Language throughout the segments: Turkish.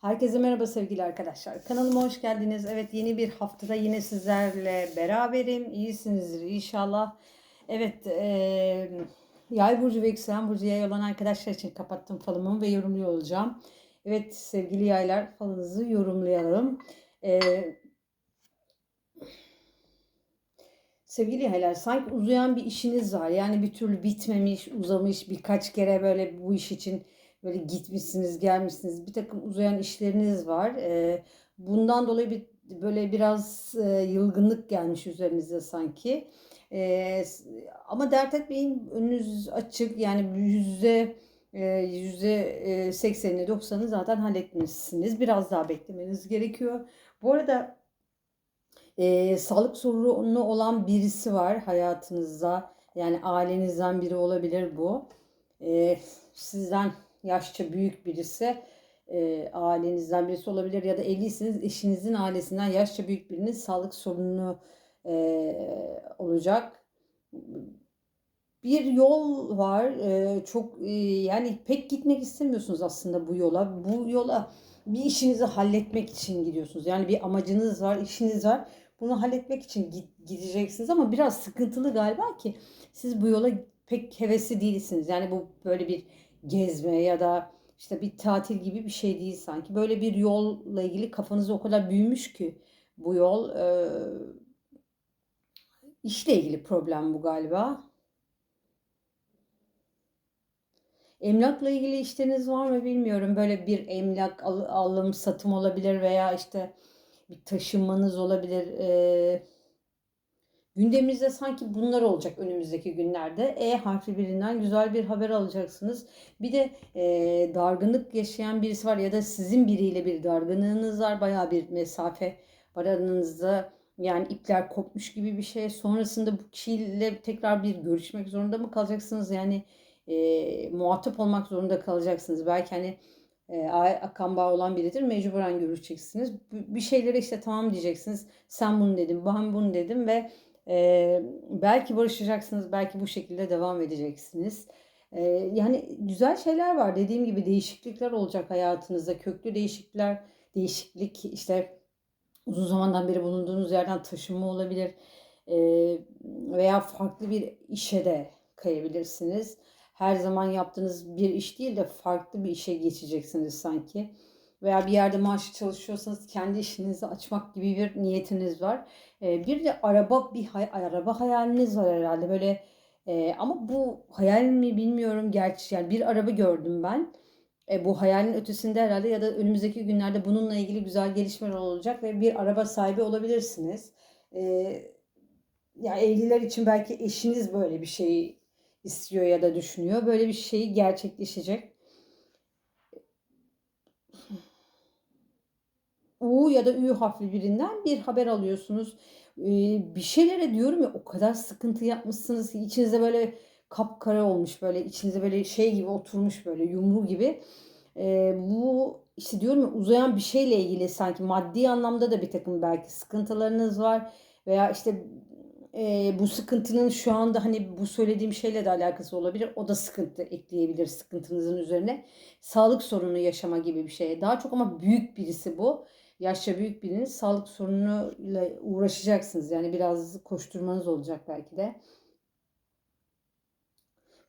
Herkese merhaba sevgili arkadaşlar. Kanalıma hoş geldiniz. Evet yeni bir haftada yine sizlerle beraberim. İyisinizdir inşallah. Evet eee Yay burcu ve yükselen burcu yay olan arkadaşlar için kapattım falımı ve yorumluyor olacağım. Evet sevgili yaylar falınızı yorumlayalım. Eee Sevgili yaylar sanki uzayan bir işiniz var. Yani bir türlü bitmemiş, uzamış birkaç kere böyle bu iş için böyle gitmişsiniz, gelmişsiniz. Bir takım uzayan işleriniz var. Ee, bundan dolayı bir böyle biraz e, yılgınlık gelmiş üzerinize sanki. Ee, ama dert etmeyin önünüz açık. Yani yüzde e, yüzde e, sekseni doksanı zaten halletmişsiniz. Biraz daha beklemeniz gerekiyor. Bu arada e, sağlık sorunu olan birisi var hayatınızda. Yani ailenizden biri olabilir bu. E, sizden yaşça büyük birisi e, ailenizden birisi olabilir ya da evliyseniz eşinizin ailesinden yaşça büyük birinin sağlık sorunu e, olacak. Bir yol var. E, çok e, yani pek gitmek istemiyorsunuz aslında bu yola. Bu yola bir işinizi halletmek için gidiyorsunuz. Yani bir amacınız var, işiniz var. Bunu halletmek için gideceksiniz ama biraz sıkıntılı galiba ki siz bu yola pek hevesli değilsiniz. Yani bu böyle bir gezme ya da işte bir tatil gibi bir şey değil sanki. Böyle bir yolla ilgili kafanız o kadar büyümüş ki bu yol e, işle ilgili problem bu galiba. Emlakla ilgili işleriniz var mı bilmiyorum. Böyle bir emlak al, alım satım olabilir veya işte bir taşınmanız olabilir. Ee, gündemimizde sanki bunlar olacak önümüzdeki günlerde. E harfi birinden güzel bir haber alacaksınız. Bir de e, dargınlık yaşayan birisi var ya da sizin biriyle bir dargınlığınız var. Baya bir mesafe var aranızda. Yani ipler kopmuş gibi bir şey. Sonrasında bu kişiyle tekrar bir görüşmek zorunda mı kalacaksınız? Yani e, muhatap olmak zorunda kalacaksınız. Belki hani e, akan bağ olan biridir. Mecburen görüşeceksiniz. Bir şeylere işte tamam diyeceksiniz. Sen bunu dedim, ben bunu dedim ve e, belki barışacaksınız, belki bu şekilde devam edeceksiniz. E, yani güzel şeyler var. Dediğim gibi değişiklikler olacak hayatınızda. Köklü değişiklikler, değişiklik işte uzun zamandan beri bulunduğunuz yerden taşınma olabilir. E, veya farklı bir işe de kayabilirsiniz her zaman yaptığınız bir iş değil de farklı bir işe geçeceksiniz sanki. Veya bir yerde maaşı çalışıyorsanız kendi işinizi açmak gibi bir niyetiniz var. Ee, bir de araba bir hay araba hayaliniz var herhalde böyle e, ama bu hayal mi bilmiyorum gerçi yani bir araba gördüm ben. E, bu hayalin ötesinde herhalde ya da önümüzdeki günlerde bununla ilgili güzel gelişmeler olacak ve bir araba sahibi olabilirsiniz. E, ya evliler için belki eşiniz böyle bir şey istiyor ya da düşünüyor. Böyle bir şey gerçekleşecek. U ya da Ü harfli birinden bir haber alıyorsunuz. Ee, bir şeylere diyorum ya o kadar sıkıntı yapmışsınız ki içinizde böyle kapkara olmuş böyle içinize böyle şey gibi oturmuş böyle yumru gibi. Ee, bu işte diyorum ya uzayan bir şeyle ilgili sanki maddi anlamda da bir takım belki sıkıntılarınız var veya işte e, bu sıkıntının şu anda hani bu söylediğim şeyle de alakası olabilir. O da sıkıntı ekleyebilir sıkıntınızın üzerine. Sağlık sorunu yaşama gibi bir şey. Daha çok ama büyük birisi bu. Yaşça büyük birinin sağlık sorunuyla uğraşacaksınız. Yani biraz koşturmanız olacak belki de.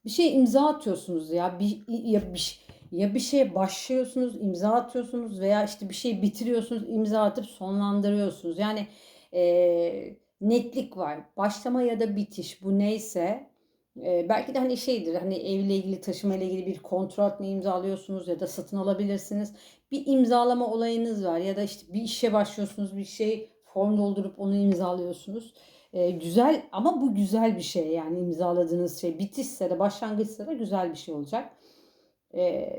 Bir şey imza atıyorsunuz ya. Bir, ya bir, ya bir şeye başlıyorsunuz, imza atıyorsunuz veya işte bir şey bitiriyorsunuz, imza atıp sonlandırıyorsunuz. Yani eee netlik var. Başlama ya da bitiş bu neyse e, belki de hani şeydir hani evle ilgili taşıma ile ilgili bir kontrat mı imzalıyorsunuz ya da satın alabilirsiniz. Bir imzalama olayınız var ya da işte bir işe başlıyorsunuz bir şey form doldurup onu imzalıyorsunuz. E, güzel ama bu güzel bir şey yani imzaladığınız şey bitişse de başlangıçsa da güzel bir şey olacak. E,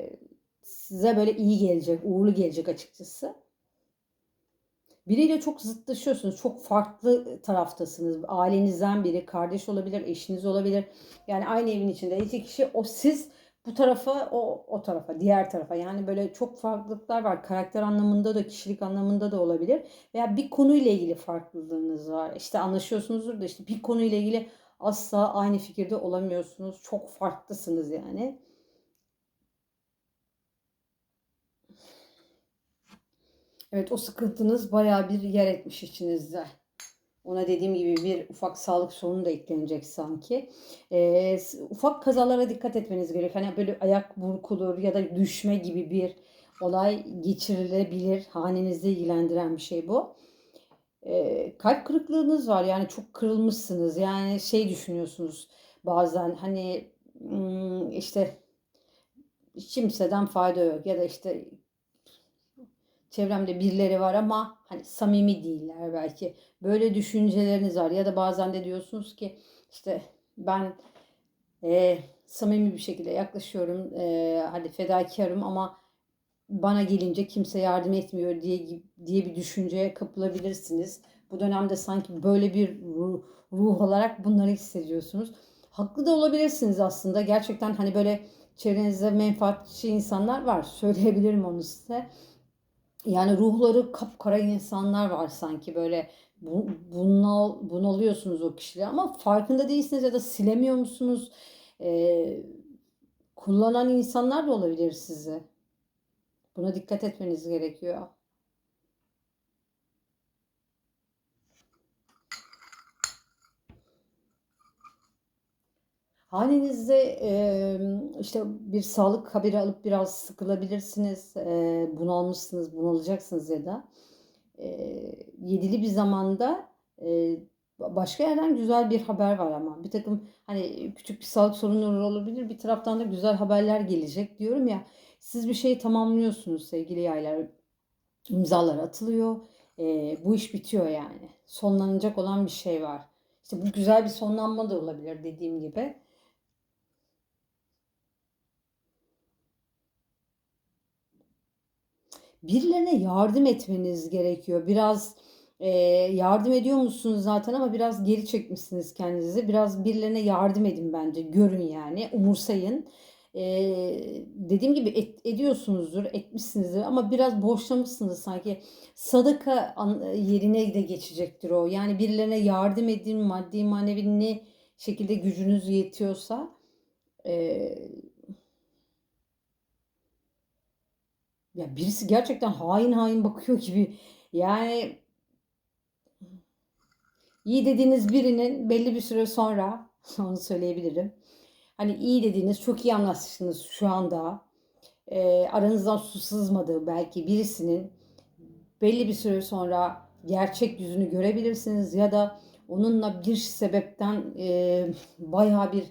size böyle iyi gelecek, uğurlu gelecek açıkçası. Biriyle çok zıtlaşıyorsunuz. Çok farklı taraftasınız. Ailenizden biri, kardeş olabilir, eşiniz olabilir. Yani aynı evin içinde iki kişi o siz bu tarafa o o tarafa diğer tarafa yani böyle çok farklılıklar var karakter anlamında da kişilik anlamında da olabilir veya bir konuyla ilgili farklılığınız var işte anlaşıyorsunuzdur da işte bir konuyla ilgili asla aynı fikirde olamıyorsunuz çok farklısınız yani Evet o sıkıntınız bayağı bir yer etmiş içinizde. Ona dediğim gibi bir ufak sağlık sorunu da eklenecek sanki. Ee, ufak kazalara dikkat etmeniz gerekiyor. Hani böyle ayak burkulur ya da düşme gibi bir olay geçirilebilir. Hanenizde ilgilendiren bir şey bu. Ee, kalp kırıklığınız var. Yani çok kırılmışsınız. Yani şey düşünüyorsunuz bazen hani hmm, işte kimseden fayda yok ya da işte çevremde birileri var ama hani samimi değiller belki. Böyle düşünceleriniz var ya da bazen de diyorsunuz ki işte ben e, samimi bir şekilde yaklaşıyorum. E, hadi fedakarım ama bana gelince kimse yardım etmiyor diye diye bir düşünceye kapılabilirsiniz. Bu dönemde sanki böyle bir ruh, ruh olarak bunları hissediyorsunuz. Haklı da olabilirsiniz aslında. Gerçekten hani böyle çevrenizde menfaatçi insanlar var. Söyleyebilirim onu size. Yani ruhları kapkara insanlar var sanki böyle bu, bunal, bunalıyorsunuz o kişileri ama farkında değilsiniz ya da silemiyor musunuz? Ee, kullanan insanlar da olabilir sizi. Buna dikkat etmeniz gerekiyor. Halinizde e, işte bir sağlık haberi alıp biraz sıkılabilirsiniz. E, bunalmışsınız, bunalacaksınız ya da. E, yedili bir zamanda e, başka yerden güzel bir haber var ama. Bir takım hani küçük bir sağlık sorunları olabilir. Bir taraftan da güzel haberler gelecek diyorum ya. Siz bir şeyi tamamlıyorsunuz sevgili yaylar. İmzalar atılıyor. E, bu iş bitiyor yani. Sonlanacak olan bir şey var. İşte bu güzel bir sonlanma da olabilir dediğim gibi. Birilerine yardım etmeniz gerekiyor. Biraz e, yardım ediyor musunuz zaten ama biraz geri çekmişsiniz kendinizi. Biraz birilerine yardım edin bence. Görün yani. Umursayın. E, dediğim gibi et, ediyorsunuzdur, etmişsinizdir ama biraz boşlamışsınız sanki. Sadaka yerine de geçecektir o. Yani birilerine yardım edin, maddi manevi ne şekilde gücünüz yetiyorsa e, Ya birisi gerçekten hain hain bakıyor gibi. Yani iyi dediğiniz birinin belli bir süre sonra onu söyleyebilirim. Hani iyi dediğiniz çok iyi anlaştınız şu anda. E, aranızdan su sızmadığı belki birisinin belli bir süre sonra gerçek yüzünü görebilirsiniz ya da onunla bir sebepten e, bayağı bir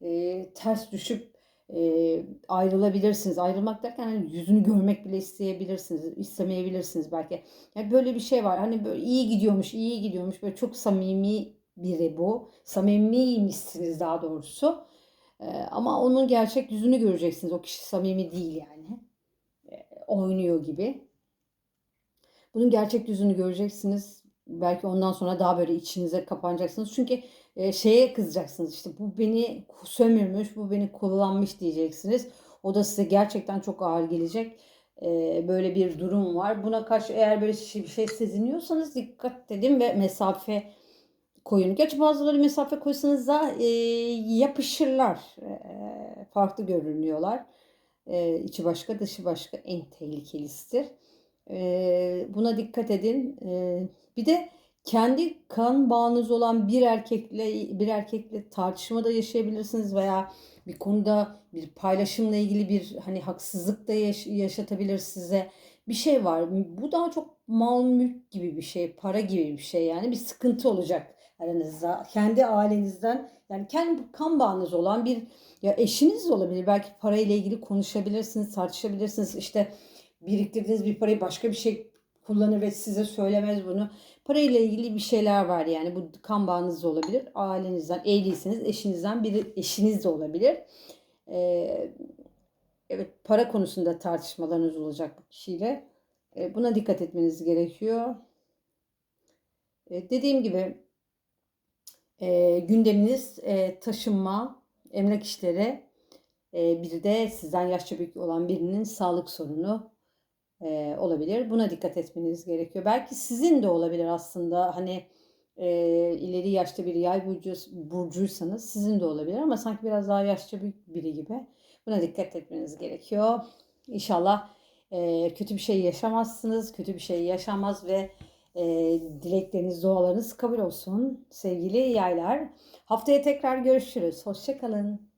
e, ters düşüp e, ayrılabilirsiniz. Ayrılmak derken hani yüzünü görmek bile isteyebilirsiniz, istemeyebilirsiniz belki. Yani böyle bir şey var. Hani böyle iyi gidiyormuş, iyi gidiyormuş. Böyle çok samimi biri bu. Samimiymişsiniz daha doğrusu. E, ama onun gerçek yüzünü göreceksiniz. O kişi samimi değil yani. E, oynuyor gibi. Bunun gerçek yüzünü göreceksiniz. Belki ondan sonra daha böyle içinize kapanacaksınız. Çünkü e, şeye kızacaksınız işte bu beni sömürmüş, bu beni kullanmış diyeceksiniz. O da size gerçekten çok ağır gelecek. E, böyle bir durum var. Buna karşı eğer böyle bir şey seziniyorsanız dikkat edin ve mesafe koyun. Gerçi bazıları mesafe koysanız da e, yapışırlar. E, farklı görünüyorlar. E, içi başka dışı başka en tehlikelisidir. E, buna dikkat edin. E, bir de kendi kan bağınız olan bir erkekle bir erkekle tartışmada yaşayabilirsiniz veya bir konuda bir paylaşımla ilgili bir hani haksızlık da yaş- yaşatabilir size. Bir şey var. Bu daha çok mal mülk gibi bir şey, para gibi bir şey yani bir sıkıntı olacak aranızda. Kendi ailenizden yani kendi kan bağınız olan bir ya eşiniz olabilir. Belki parayla ilgili konuşabilirsiniz, tartışabilirsiniz. İşte biriktirdiğiniz bir parayı başka bir şey kullanır ve size söylemez bunu. Parayla ilgili bir şeyler var yani bu kan bağınız da olabilir. Ailenizden, evliyseniz eşinizden biri eşiniz de olabilir. Ee, evet para konusunda tartışmalarınız olacak bu kişiyle. Ee, buna dikkat etmeniz gerekiyor. Ee, dediğim gibi e, gündeminiz e, taşınma, emlak işleri, e, bir de sizden yaşça büyük olan birinin sağlık sorunu e, olabilir. Buna dikkat etmeniz gerekiyor. Belki sizin de olabilir aslında hani e, ileri yaşta bir yay burcu, burcuysanız sizin de olabilir ama sanki biraz daha yaşça büyük biri gibi. Buna dikkat etmeniz gerekiyor. İnşallah Ee, kötü bir şey yaşamazsınız, kötü bir şey yaşamaz ve e, dilekleriniz, dualarınız kabul olsun sevgili yaylar. Haftaya tekrar görüşürüz. Hoşçakalın.